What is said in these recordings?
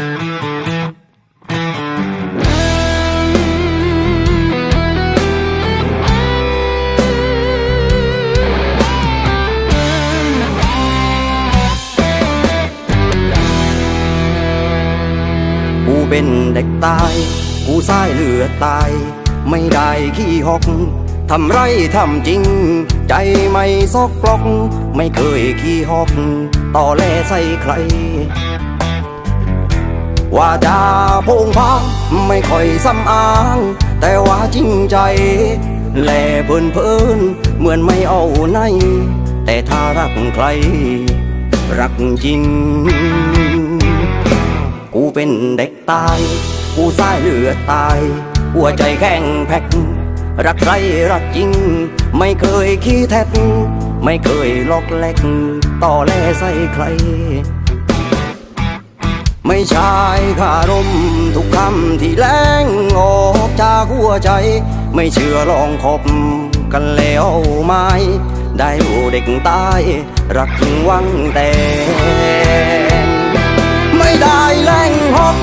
กูเป็นเด็กตาย กูสายเลือดตาย ไม่ได้ขี้หก ทำไรทำจริง ใจไม่ซอกกลอก ไม่เคยขี้หก ต่อแลใส่ใคร ว่าจาพงพางไม่ค่อยซ้ำอ้าง แต่ว่าจริงใจ แลเพิ่นเพิ่นเหมือนไม่เอาไหน แต่ถ้ารักใคร รักจริง กูเป็นเด็กตาย กูสายเลือดตาย หัวใจแข็งแพ็กรักใครรักจริง ไม่เคยขี้แท็ไม่เคยลอกแลกต่อแลใส่ใคร ไม่ใช่คารมทุกคำที่แรงออกจากหัวใจ ไม่เชื่อลองคบกันแล้วไหมได้รู้เด็กตายรักจริงวังแต่ไม่ได้แรงหก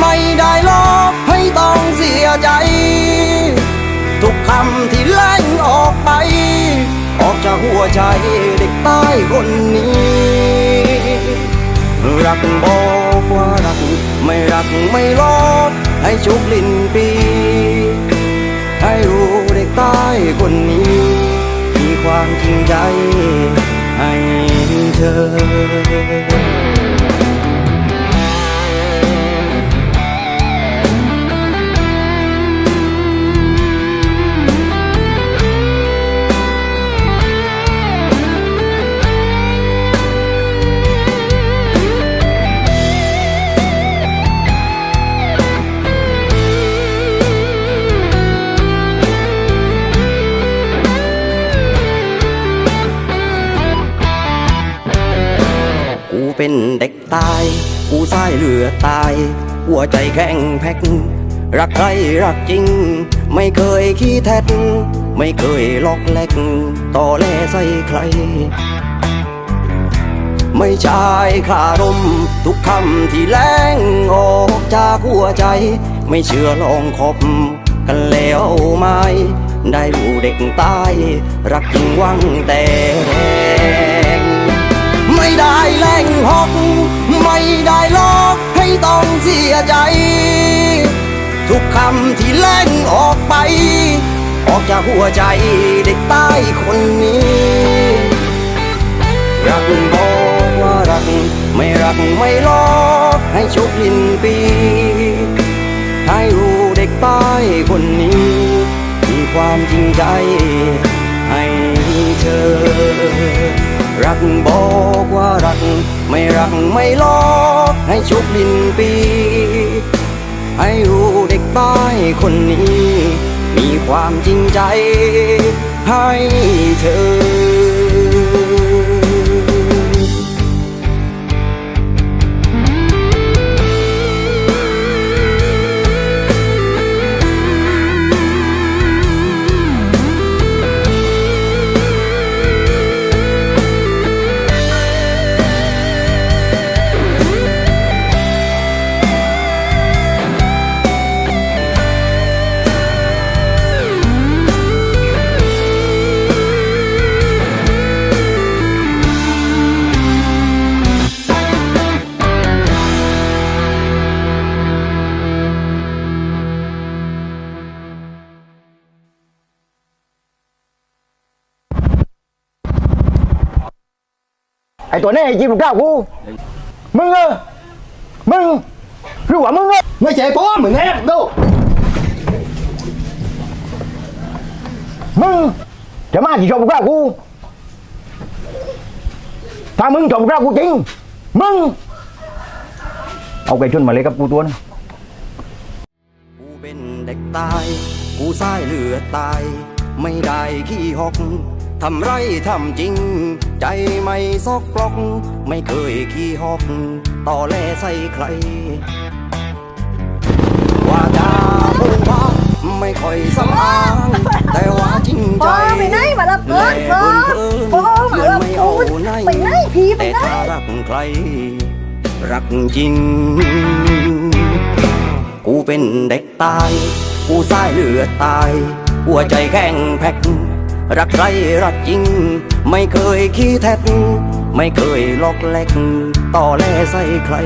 ไม่ได้ลอกให้ต้องเสียใจ ทุกคำที่แรงออกไป ออกจากหัวใจเด็กใต้คนนี้ รักบอก รัก ไม่รักไม่ลอให้ชุบลิ้นปี ให้รู้เด็กใต้คนนี้ มีความจริงใจให้เธอ เป็นเด็กตาย กูสายเหลือตาย หัวใจแข็งแพ็กรักใครรักจริง ไม่เคยขี้แท็กไม่เคยลอกแลกต่อแลใส่ใคร ไม่ใช่คารม ทุกคำที่แรงออกจากหัวใจ ไม่เชื่อลองคบกันแล้วไหมได้รู้เด็กตาย รักจริงวังแต่ไม่ได้ หกไม่ได้ลอกให้ต้องเสียใจ ทุกคำที่แรงออกไป ออกจากหัวใจเด็กใต้คนนี้ รักบอกว่ารัก ไม่รักไม่ลอกให้ชุบลินปีให้รู้เด็กใต้คนนี้ มีความจริงใจให้ รักบอกว่ารัก ไม่รักไม่ลอกให้ชุบลินปี ให้รู้เด็กใต้คนนี้ มีความจริงใจให้เธอ อ้ตัวนี้ไอ้จีบลูกเก้ากูมึงเออมึงรือว่ามึงเออไม่ใช่พ่อมึงแอบดูมึงจะมาที่ชมลูกเก้ากูถ้ามึงชมลูกเก้ากูจริงมึงเอาไก่ชนมาเลยกับกูตัวนึงกูเป็นเด็กตาย กูสายเหลือตาย ไม่ได้ขี้หก ทำไรทำจริง ใจไม่ซอกกลอก ไม่เคยขี้หอกต่อแลใส่ใคร ว่าจาโพงพางไม่ค่อยสำอาง แต่ว่าจริงใจพ่อไปไหนมารับเงินพ่อพ่อมารับไม่เอาเงินไหนไปไหนพี่ไปแต่ไหนถ้ารักใคร รักจริง กูเป็นเด็กตาย กูสายเลือดตาย หัวใจแข็งแพ็ก รักใครรักจริง ไม่เคยขี้แท็กไม่เคยลอกแลกต่อแลใส่ใคร